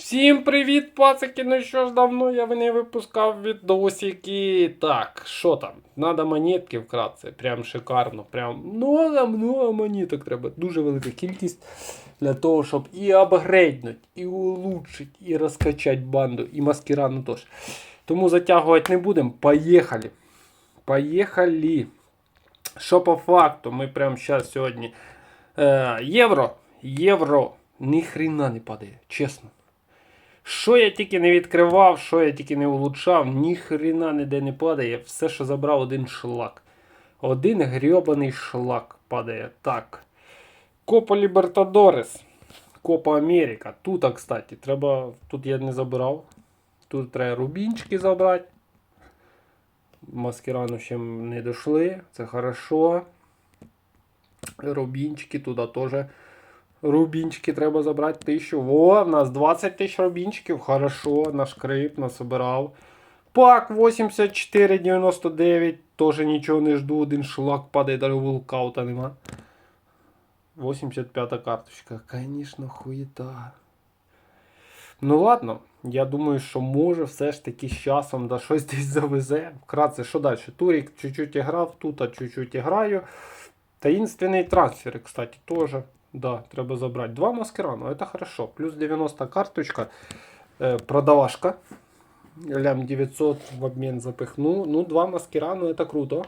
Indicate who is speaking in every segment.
Speaker 1: Всім привіт, пацики! Ну що ж, давно я не випускав відосики. Так, що там? Надо монетки вкратце. Прям шикарно. Прям много, много монеток треба. Дуже велика кількість для того, щоб і апгрейднуть, і улучшить, і розкачати банду, і маскирану теж. Тому затягувати не будемо. Поїхали. Поїхали. Що по факту? Ми прямо зараз сьогодні. Е, євро. Євро. Ні хрена не падає, чесно. Що я тільки не відкривав, що я тільки не улучшав, ні хрена ніде не падає. Все, що забрав, один шлак. Один грьобаний шлак падає. Так. Копа Лібертадорес. Копа Америка. Тут, кстати, треба. Тут я не забирав. Тут треба рубінчики забрати. Маскирану ще не дійшли. Це хорошо. Рубінчики туди теж. Рубінчики треба забрати тисячу. Во, в нас 20 тисяч рубінчиків. Хорошо, наш крип насобирав. Пак 84,99. Теж нічого не жду. Один шлак падає, даже вулкаута нема. 85 карточка. Конечно, хуєта. Ну ладно, я думаю, що може все ж таки з часом да щось десь завезе. Вкратце, що далі? Турік чуть-чуть грав, тут чуть-чуть граю. Таинственные трансферы, кстати, тоже. Да, треба забрать. Два маскирану, это хорошо. Плюс 90 карточка. Э, продавашка. Лям 900 в обмен запихну. Ну, два маскирану, это круто.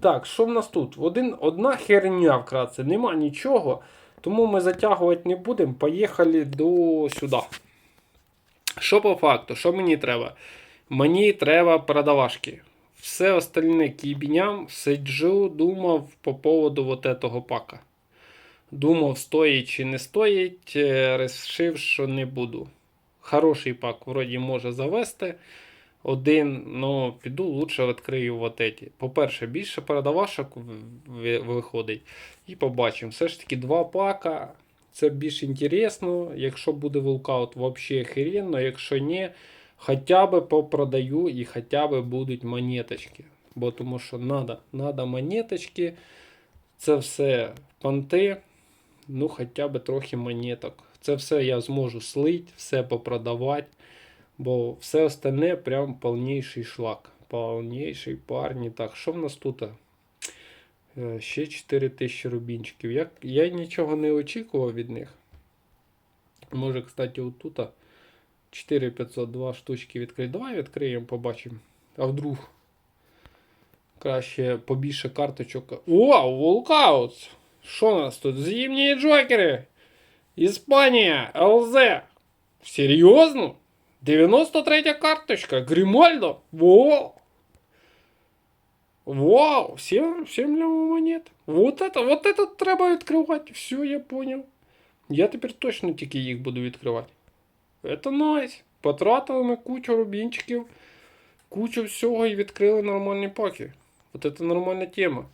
Speaker 1: Так, що в нас тут? Один, одна херня вкратце, нема нічого. Тому ми затягувати не будемо. Поїхали до сюди. Що по факту? Що мені треба? Мені треба продавашки. Все остальне кібіням сиджу, думав по поводу вот этого пака. Думав, стоїть чи не стоїть, е, рішив, що не буду. Хороший пак вроді може завести. Один, ну піду лучше відкрию вот эти. По-перше, більше продавашок в- в- виходить. І побачимо. Все ж таки два пака. Це більш інтересно. Якщо буде вулкаут, взагалі охеренно. Якщо ні, хоча б попродаю і хоча б будуть монеточки. Бо тому що надо, надо монеточки. Це все понти. Ну, хоча б трохи монеток. Це все я зможу слить, все попродавати. Бо все остальне прям повніший шлак. Повніший парні. Так, що в нас тут? Е, Ще 4000 рубінчиків. Я, я нічого не очікував від них. Може, кстати, отут 4502 штучки відкрити. Давай відкриємо, побачимо. А вдруг краще побільше карточок. О, Волкаут! Що у нас тут? Зимні джокери! Іспанія, ЛЗ. Серйозно? 93 карточка. Гримальдо. Во! Вау! 7, 7 лямов монет. Вот это, вот это треба відкривати. Все, я понял. Я тепер точно тільки їх буду відкривати. Это найс. Потратили ми кучу рубінчиків, кучу всього і відкрили нормальні паки. Вот это нормальна тема.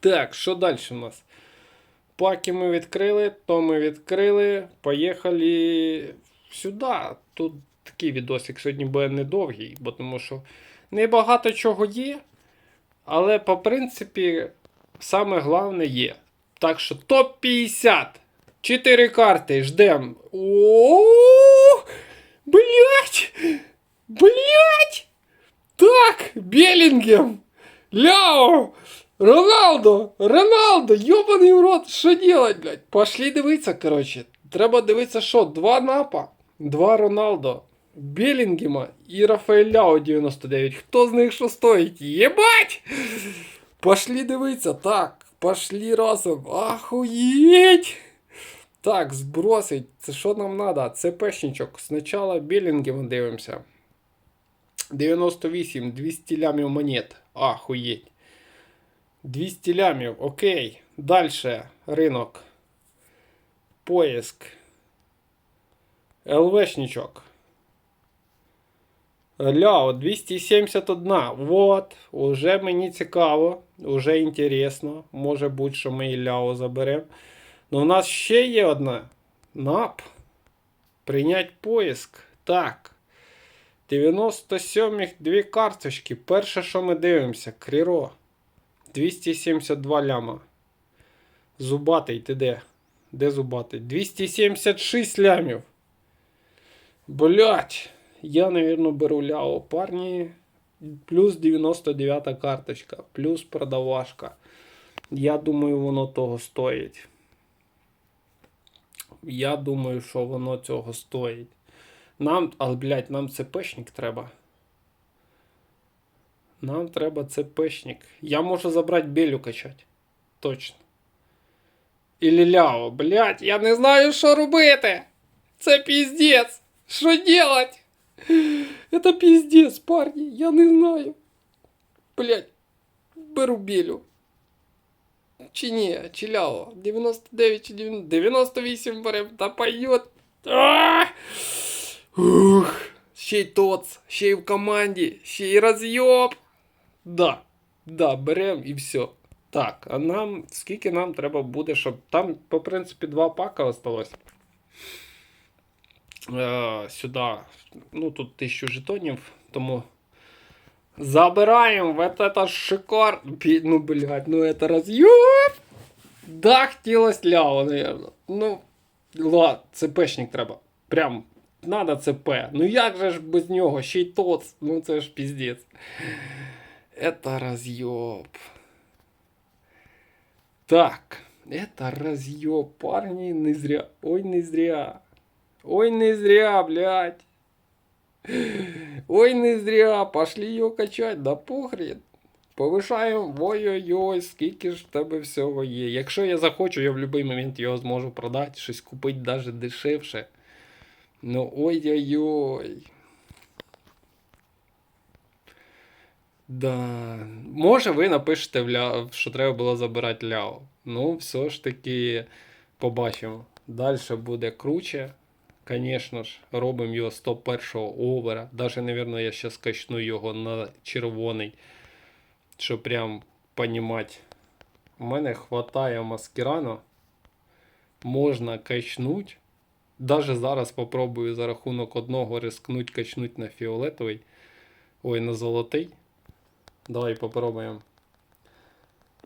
Speaker 1: Так, що далі у нас? Паки ми відкрили, то ми відкрили. Поїхали сюди. Тут такий відосик сьогодні буде недовгий, бо тому що небагато чого є. Але по принципі, саме головне є. Так що топ-50. Чотири карти ждем. О, блять! Блять! Так, Белінгем! Ляо! Роналдо! Роналдо! Йобаний в рот! Що делать, блядь? Пошли дивитися, короче. Треба дивитися, що? Два напа, два Роналдо, Белінгема і Рафаель Ляо 99. Хто з них що стоїть? Єбать! Пошли дивитися. Так, пошли разом. Ахуєть! Так, збросить. Це що нам треба? Це пешничок. Спочатку Белінгема дивимося. 98, 200 лямів монет. Ахуєть. 200 лямів. Окей. Дальше ринок. Поиск. ЛВшничок. Ляо 271. Вот. Уже мені цікаво. Уже інтересно. Може бути, що ми і Ляо заберемо. Ну, у нас ще є одна. НАП. Прийнять поиск. Так. 97 дві карточки. Перше, що ми дивимося, Кріро. 272 ляма. Зубатий, ти де? Де зубатий? 276 лямів. Блять, я, наверное, беру ляо. Парні, плюс 99 карточка, плюс продавашка. Я думаю, воно того стоїть. Я думаю, що воно цього стоїть. Нам, але, блядь, нам ЦПшник треба. Нам треба ЦПшник. Я можу забрати белю качати. Точно. Ілі ляо. Блядь, я не знаю, що робити. Це піздець. Що делать? Это пиздец, парни, я не знаю. Блять, беру білю. Чи ні, чи ляо. 99 чи 90, 98 берем, та пойдет. А! Ух, ще й тоц, ще й в команді, ще й роз'єб. Да, да, берем і все. Так, а нам, скільки нам треба буде, щоб там, по принципі, два пака осталось. Е, сюди, ну тут тисячу жетонів, тому забираємо вот это шикар. Пі- Ну, блядь, ну это разъеб. Да, хотілось ляво, наверное. Ну, ладно, ЦПшник треба. Прям, надо ЦП. Ну як же ж без нього? Ще й тоц. Ну це ж піздець. Это разъеб. Так, это разъеб, парни, не зря. Ой, не зря. Ой, не зря, блядь. Ой, не зря. Пошли ее качать, да похрен. Повишаємо, ой-ой-ой, скільки ж в тебе всього є. Якщо я захочу, я в будь-який момент його зможу продати, щось купити навіть дешевше. Ну ой-ой-ой. Да. Може, ви напишете, що треба було забирати ляо. Ну, все ж таки побачимо. Далі буде круче. Звісно ж, робимо його 101-го овера. Даже, мабуть, я ще скачну його на червоний, щоб прям понімати. У мене хватає маскирану. Можна качнуть. Даже зараз попробую за рахунок одного рискнуть качнуть на фіолетовий. Ой, на золотий. Давай попробуємо.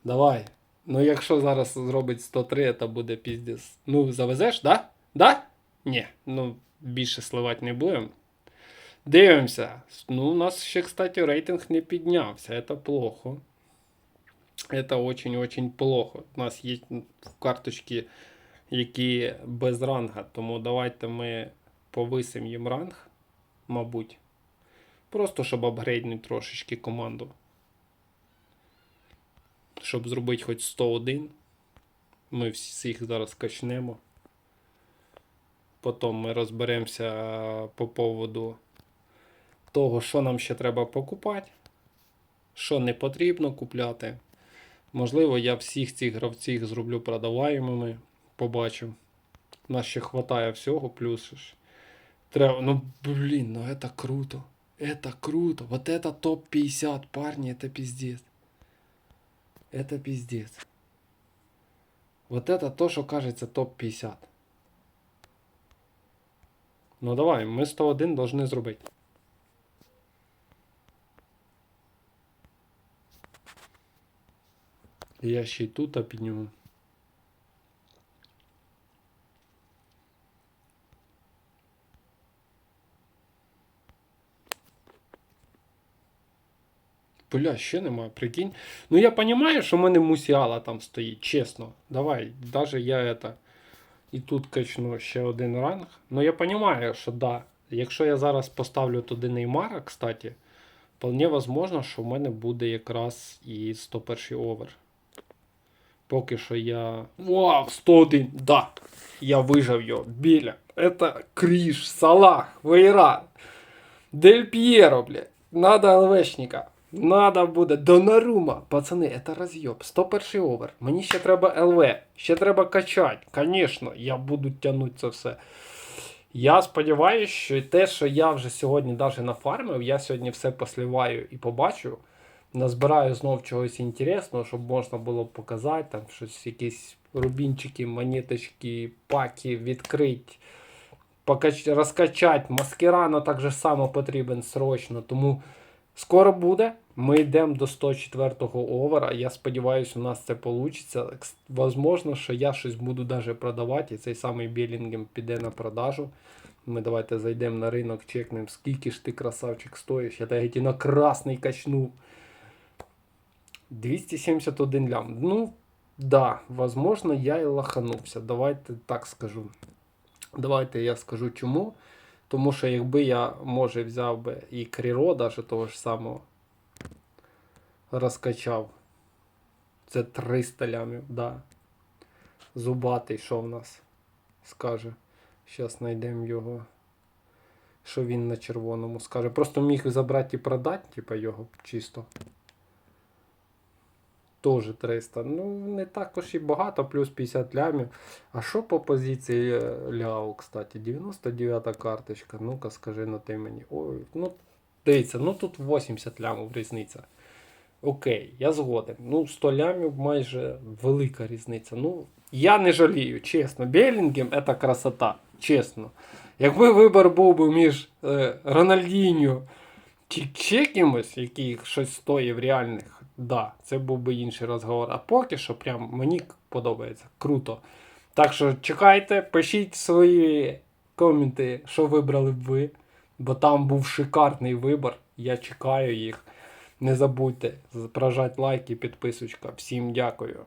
Speaker 1: Давай. Ну, якщо зараз зробить 103, то буде піздець. Ну, завезеш, да? Да? Ні. Ну, більше сливати не будемо. Дивимося. Ну, у нас ще, кстати, рейтинг не піднявся. Це плохо. Это очень-очень плохо. У нас є карточки, які без ранга. Тому давайте ми повисимо їм ранг, мабуть. Просто щоб апгрейднути трошечки команду Щоб зробити хоч 101. Ми всіх зараз качнемо. Потім ми розберемося по поводу того, що нам ще треба покупати, що не потрібно купляти. Можливо, я всіх цих гравців зроблю продаваємими. Побачу. У нас ще хватає всього, плюс ж. Треба. Ну, блін, ну это круто. Это круто. Вот это топ-50, парни, это пиздец. Это пиздец. Вот это то, що кажеться топ-50. Ну давай, ми 101 должны зробити. Я ще й тут підніму. Бля, ще немає, прикинь. Ну я розумію, що в мене мусіала там стоїть, чесно. Давай, даже я это. І тут качну ще один ранг. Ну я розумію, що да. Якщо я зараз поставлю туди Неймара, кстати, вполне возможно, що в мене буде якраз і 101 овер. Поки що я. Вау, 101! Да! Я вижав його. Біля. Это Кріш, Салах, Вейран, Дель П'єро, блядь. Надо ЛВшника. Надо буде Донарума. Пацани, это роз'єб. 101 овер. Мені ще треба ЛВ. Ще треба качати. Звісно, я буду тягнути це все. Я сподіваюся, що те, що я вже сьогодні навіть нафармив, я сьогодні все посливаю і побачу. Назбираю знов чогось інтересного, щоб можна було показати, там щось, якісь рубінчики, монеточки, паки відкрити, покач... розкачати. Маскирано так же само потрібен срочно. Тому скоро буде. Ми йдемо до 104-го овера. Я сподіваюся, у нас це вийде. Возможно, що я щось буду даже продавати, і цей самий Білінгем піде на продажу. Ми давайте зайдемо на ринок, чекнемо, скільки ж ти красавчик стоїш. Я тебе на красний качну. 271 лям. Ну, да, возможно, я і лаханувся. Давайте так скажу. Давайте я скажу чому. Тому що якби я, може, взяв би і Кріро, даже того ж самого, розкачав. Це 300 лямів, да. Зубатий, що в нас скаже. Зараз знайдемо його. Що він на червоному скаже. Просто міг забрати і продати, типа його чисто. Тоже 300. Ну, не також і багато, плюс 50 лямів. А що по позиції е, Ляо, кстати? 99 карточка. Ну-ка, скажи на ти мені. Ой, ну, дивіться, ну тут 80 лямів різниця. Окей, я згоден. Ну, 100 лямів майже велика різниця. Ну, я не жалію, чесно. Белінгем це красота. Чесно. Якби вибір був би між е, Рональдіньо чи ще кимось, який щось стоїть реальних, да, це був би інший розговор. А поки що прям мені подобається. Круто. Так що чекайте, пишіть свої коменти, що вибрали б ви. Бо там був шикарний вибір. Я чекаю їх. Не забудьте прожати лайк і підписочка. Всім дякую.